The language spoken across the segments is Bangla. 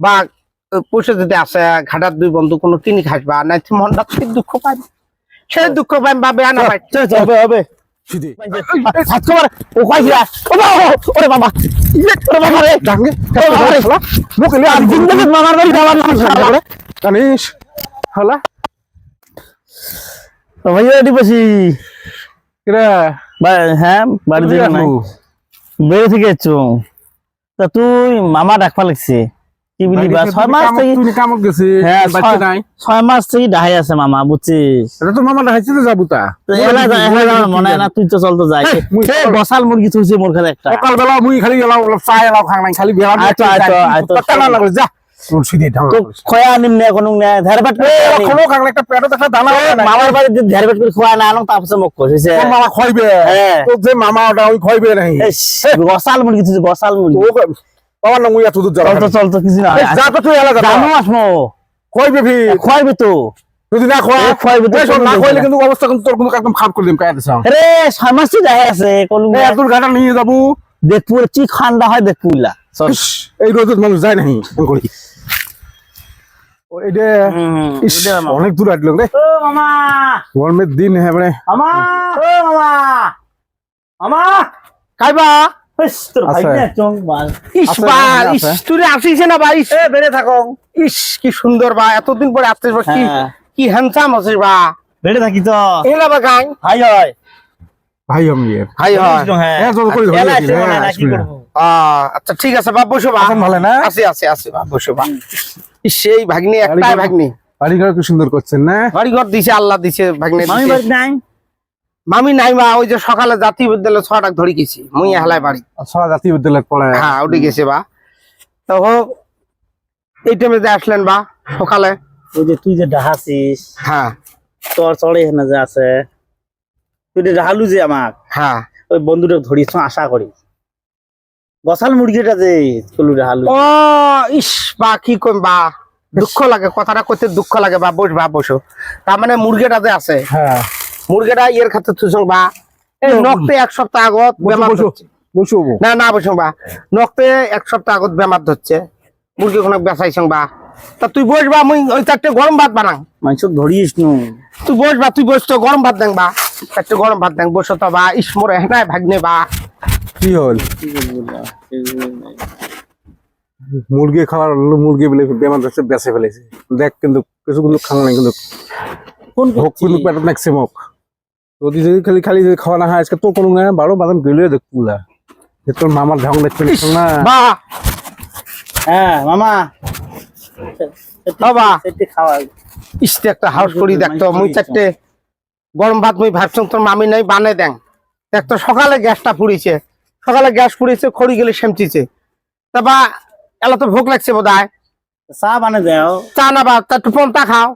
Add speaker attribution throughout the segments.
Speaker 1: বা পয়সা যদি আসে ঘাটার দুই বন্ধু কোনো কিনি খাসবা নাই তো মনটা ঠিক দুঃখ পাই সে দুঃখ পাই বা বেয়া না পাই
Speaker 2: হবে হবে।
Speaker 3: কিরা?
Speaker 2: ভাই হ্যাঁ বাড়ি থেকে বেড়ে থেকে তুই মামা ডাকবা লাগছে কি বলি বা ছয় মাস থেকে
Speaker 3: তুই কামত গেছি
Speaker 2: হ্যাঁ
Speaker 3: বাচ্চা নাই।
Speaker 2: ছয় মাস থেকে ডাহাই আছে মামা বুঝছিস
Speaker 3: এটা তো মামা দেখাইছে তো যাব তা।
Speaker 2: মনে না তুই তো চলতে যাই বসাল মুরগি থুইছে মোর খাতে একটা।
Speaker 3: সকাল বেলা মুই খালি গেলাম চাই এলাও খাং নাই খালি বেলা
Speaker 2: আইতো, আইতো, আইতো।
Speaker 3: না লাগলে যা।
Speaker 2: মামার বাড়ি যদি ধারবাট করে খোয়া না আনো তারপরে মুখ কইছে
Speaker 3: মামা খাইবে
Speaker 2: হ্যাঁ।
Speaker 3: মামা ওটা ওই খাইবে নাই
Speaker 2: গসাল মুরগি থুইছে গসাল মুরগি
Speaker 3: বাবা না মুই এত দূর যাবা
Speaker 2: চল তো কিছু না।
Speaker 3: যা তো তুই এলা
Speaker 2: জানো আসমো?
Speaker 3: খাইবে ভি
Speaker 2: খোয়াইবে তো।
Speaker 3: যদি না খোয়া
Speaker 2: এ, খোয়াইবে তো
Speaker 3: না
Speaker 2: কোনো
Speaker 3: কিন্তু অবস্থা কিন্তু তোর কিন্তু একদম খারাপ করে দিম কায়াতে সাম
Speaker 2: রে ছয় মাস আছে কলু
Speaker 3: এই এত ঘাটা নিয়ে যাব।
Speaker 2: দেখপুর কি ঠান্ডা হয় দেখপুলা চল।
Speaker 3: এই রোদত মানুষ যায় ফোন করি। অনেক দূর আটলো রে। গরমের দিন হ্যাঁ মানে
Speaker 2: মামা। ও
Speaker 1: কি সুন্দর বা এতদিন পরে আসছিস কি। কি হ্যান্ডসাম আছিস বা।
Speaker 2: বেড়ে থাকি তো।
Speaker 1: এলা বা গাং।
Speaker 2: ভাই হয়।
Speaker 3: ভাই আমি।
Speaker 1: হয়।
Speaker 2: হ্যাঁ।
Speaker 3: করে ধরে
Speaker 2: কি।
Speaker 1: আচ্ছা ঠিক আছে বা বসো বা
Speaker 3: ভালো না?
Speaker 1: আছে আছে আছে বা বসো বা ইস, সেই ভাগ্নি একটাই ভাগ্নি।
Speaker 3: বাড়ি ঘর কি সুন্দর করছেন না?
Speaker 1: বাড়ি ঘর দিছে আল্লাহ দিছে ভাগ্নি।
Speaker 2: বাড়ি নাই?
Speaker 1: মামি নাই মা ওই যে সকালে জাতীয় বিদ্যালয় ছটাক ধরে গেছি মুই হেলায় বাড়ি।
Speaker 3: সবাই জাতীয় বিদ্যালয় পড়ে।
Speaker 1: হ্যাঁ উঠে গেছে বা। তো হোক এই টাইমে যে আসলেন বা সকালে।
Speaker 2: ওই যে তুই যে ডাহাছিস
Speaker 1: হ্যাঁ।
Speaker 2: তোর চড়ে এখানে যে আছে তুই যে ডাহালু যে আমাক
Speaker 1: হ্যাঁ।
Speaker 2: ওই বন্ধুটা ধরিস আশা করি গসাল মুরগিটা যে চলু ডাহালু।
Speaker 1: ও ইস বা কি কইম বা দুঃখ লাগে কথাটা কইতে দুঃখ লাগে বা বস বা বসো। তার মানে মুরগিটা যে আছে
Speaker 3: হ্যাঁ।
Speaker 1: মুরগিটা ইয়ের খাতে তুসং বা এই নকতে এক সপ্তাহ আগত বেমার
Speaker 3: বসো।
Speaker 1: ধরছে। না না বসং বা। নকতে এক সপ্তাহ আগত বেমার ধরছে। মুরগি কোনো বেচাইছং বা তা তুই বস বা মুই ওই চারটে গরম ভাত বানাং।
Speaker 2: মানুষ ধরিস নু।
Speaker 1: তুই বস বা তুই বস তো গরম ভাত দেং বা। চারটে গরম ভাত দেং বসো তো বা ইস মোরে হেনায় ভাগ্নে বা।
Speaker 3: কি হল। মুরগি খাওয়ার মুরগি বলে বেমার যাচ্ছে বেঁচে ফেলেছে দেখ কিন্তু কিছু কিন্তু খাওয়া নাই কিন্তু
Speaker 2: কোন
Speaker 3: ভোগ কিন্তু পেটত নাকছে মোক যদি যদি খালি খালি যদি খাওয়া না হয় আজকে তো কোনো না বারো বাদাম গেলে দেখ পুলা। তোর মামার ঢং দেখতে না
Speaker 1: বা।
Speaker 2: হ্যাঁ মামা।
Speaker 1: বাবা।
Speaker 2: খাওয়া
Speaker 1: ইস্তে একটা হাউস করি দেখতো মুই চারটে গরম ভাত মুই ভাবছং তোর মামি নাই বানাই দেন দেখতো সকালে গ্যাসটা পুড়িছে। সকালে গ্যাস পুড়িছে খড়ি গেলে সেমচিছে। তা বা এলা তো ভোগ লাগছে বোধ হয়
Speaker 2: চা বানে দেও।
Speaker 1: চা না বা তা একটু পন্তা খাও।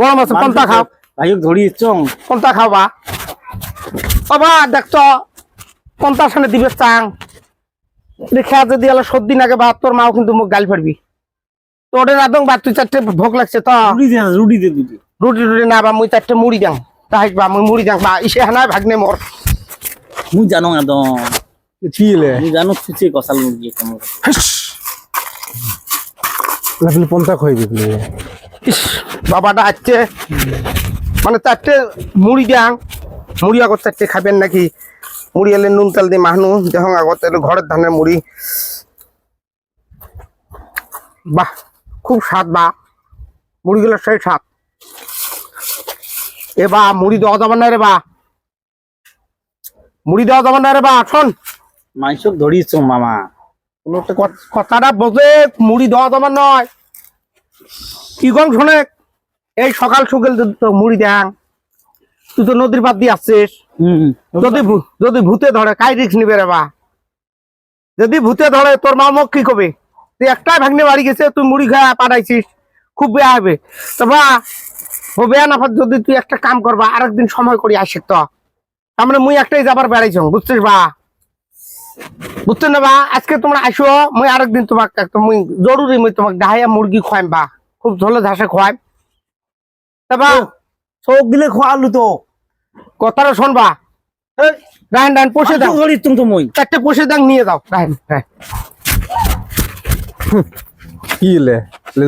Speaker 1: গরম আছে, পন্তা খাও।
Speaker 2: ভাইক ধরিস চং
Speaker 1: পন্তা খাও বা বাবা দেখতো পন্তা সামনে দিবে চাং? দেখে যদি এলা সর্দি নাগে বা তোর মাও কিন্তু মুখ গাল ফাড়বি তোর একদম বা তুই চারটে ভোগ লাগছে তো।
Speaker 2: রুটি দে রুটি দে দুটি।
Speaker 1: রুটি টুটি না বা মুই চারটে মুড়ি দাং। তাহাই বা মুই মুড়ি দাং বা ইসে হানায় ভাগ্নে মোর।
Speaker 2: মুই জানো একদম
Speaker 3: ছিলে
Speaker 2: মুই জানো খুঁজে কসাল মুরগি কেমন
Speaker 3: লাফিলে পন্থা খাইবি
Speaker 1: বাবাটা আসছে মানে চারটে মুড়ি দাং মুড়ি আগত চারটে খাবেন নাকি? মুড়ি এলে নুন তেল দিয়ে মাহনু যখন আগত এলে ঘরের ধানের মুড়ি। বাহ খুব স্বাদ বা। মুড়িগুলো সেই স্বাদ। এ বা মুড়ি দেওয়া যাবে না রে বা? মুড়ি দেওয়া যাবে না রে বা? শোন।
Speaker 2: মাংস ধরিস মামা।
Speaker 1: কথাটা বোঝে মুড়ি দেওয়া তোমার নয় কি গম শোনে? এই সকাল সকাল যদি তো মুড়ি দেন তুই তো নদীর পাত দিয়ে আসছিস। যদি যদি ভূতে ধরে কাই রিক্স নিবে রে বা? যদি ভূতে ধরে তোর মা মুখ কি কবে? তুই একটাই ভাগ্নে বাড়ি গেছে তুই মুড়ি খাওয়া পাঠাইছিস খুব বেয়া হবে। তো বা ও বেয়া না যদি তুই একটা কাম করবা আরেকদিন সময় করি আসিস তো। তার মানে মুই একটাই যাবার বেড়াইছ বুঝছিস বা? বুঝতে না বা? আজকে তোমরা আসো মুই আরেকদিন তোমাকে মুই জরুরি মুই তোমাকে ডাহাইয়া মুরগি খোয়াইম বা। খুব ঝোলে ঝাসে খোয়াইম।
Speaker 2: চোখ দিলে খোয়ালু তো।
Speaker 1: কথাটা শোনবা। এই, রাহেন রাহেন পোষে দাও।
Speaker 2: ধরিস তুমি তো মই।
Speaker 1: চারটে পোষে দাং নিয়ে রাহেন
Speaker 3: কি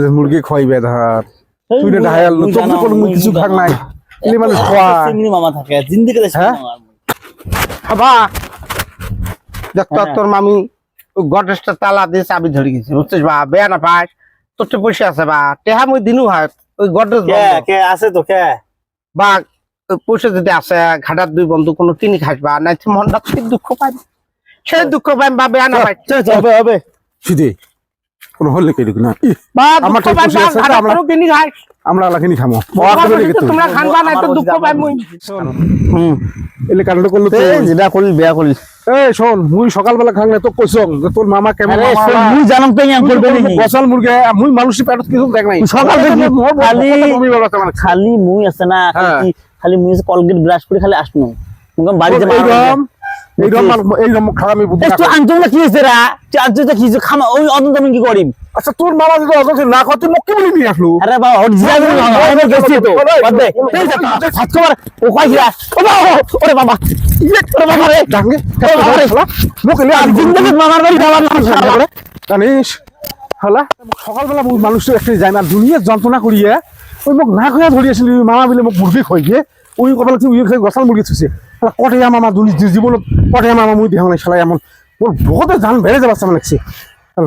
Speaker 3: যে মুরগি খোয়াইবে ধর।
Speaker 2: এই
Speaker 3: তুই না ঢায়াল
Speaker 2: মুই
Speaker 3: তোর কোনো কিছু খাক নাই। খোয়া।
Speaker 2: মামা থাকে জিন্দিগিতে?
Speaker 1: বাবা। দেখ তো। তোর মামি গডরেজটা তালা দিয়ে চাবি ধরে গেছে বুঝছিস বা? বেয়া না পাস তোর তো পয়সা আছে বা? টেহা মুই দিনু হয়। ওই গডরেজ
Speaker 2: কে কে আছে তো কে?
Speaker 1: বা পয়সা যদি আছে ঘাটার দুই বন্ধু কোনো কিনি খাস বা নাই তুই মনটা তুই দুঃখ পাবি সেই দুঃখ পাই বা বেয়া না পাই
Speaker 2: হবে হবে
Speaker 3: সিধে কোনো হল এরকম না
Speaker 1: বা
Speaker 3: আমার ঠিক
Speaker 1: পাই
Speaker 3: পয়সা আছে আমরা-
Speaker 1: কোনো খাস
Speaker 3: আমরা লাখিনি খামো।
Speaker 1: তোমরা খানবা না তো দুঃখ পাই মুই
Speaker 2: হুম।
Speaker 3: এলে কারণটা করল তো
Speaker 2: যেটা করলি বেয়া করলি
Speaker 3: এই শোন মুই সকালবেলা খাং না তো কইছং যে তোর মামা কেমন
Speaker 2: আরে
Speaker 3: মামা
Speaker 2: শোন,
Speaker 3: আলা।
Speaker 2: মুই জানাম তো করবে
Speaker 3: তো বসাল মুরগে মুই মানুষের পেটত কিছু দেখ নাই।
Speaker 2: সকাল থেকে খালি-
Speaker 3: তেমন
Speaker 2: খালি মুই আছে না খালি মুই কলগেট ব্রাশ করে খালি আসনো মুগম বাড়িতে কি তুই কি কি
Speaker 3: আচ্ছা তোর মামা যদি অজস্র না করতে মোক কি বলি নিয়ে আসলো?
Speaker 2: আরে বাবা আমি গেছি তো। বাদ সাত কবার ও কইরা ও বাবা ওরে বাবা। ইয়ে ওরে বাবা রে।
Speaker 3: ডাঙ্গে
Speaker 2: ওরে আর জিন্দগি মামার বাড়ি শালা।
Speaker 3: হলা সকালবেলা মানুষ একটি যায় না দুনিয়া যন্ত্রণা করিয়ে ওই মোক না খোয়া ধরি আছিল মামা বিলে মোক মুরগি দিয়ে ওই কপাল ওই খাই গছাল মুরগি থৈছে শালা কটয়া মামা দুনি কটে কটয়া মামা মুই দেখাও নাই শালাই এমন। মোর বহুত জান বেড়ে যাবার সামনে লাগছে।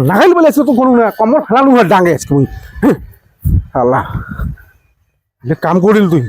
Speaker 3: লাগাইল বলে তো কোনো না কমর ফেলানো ডাঙে আজকে মুই। আল্লাহ। কাম করিল তুই।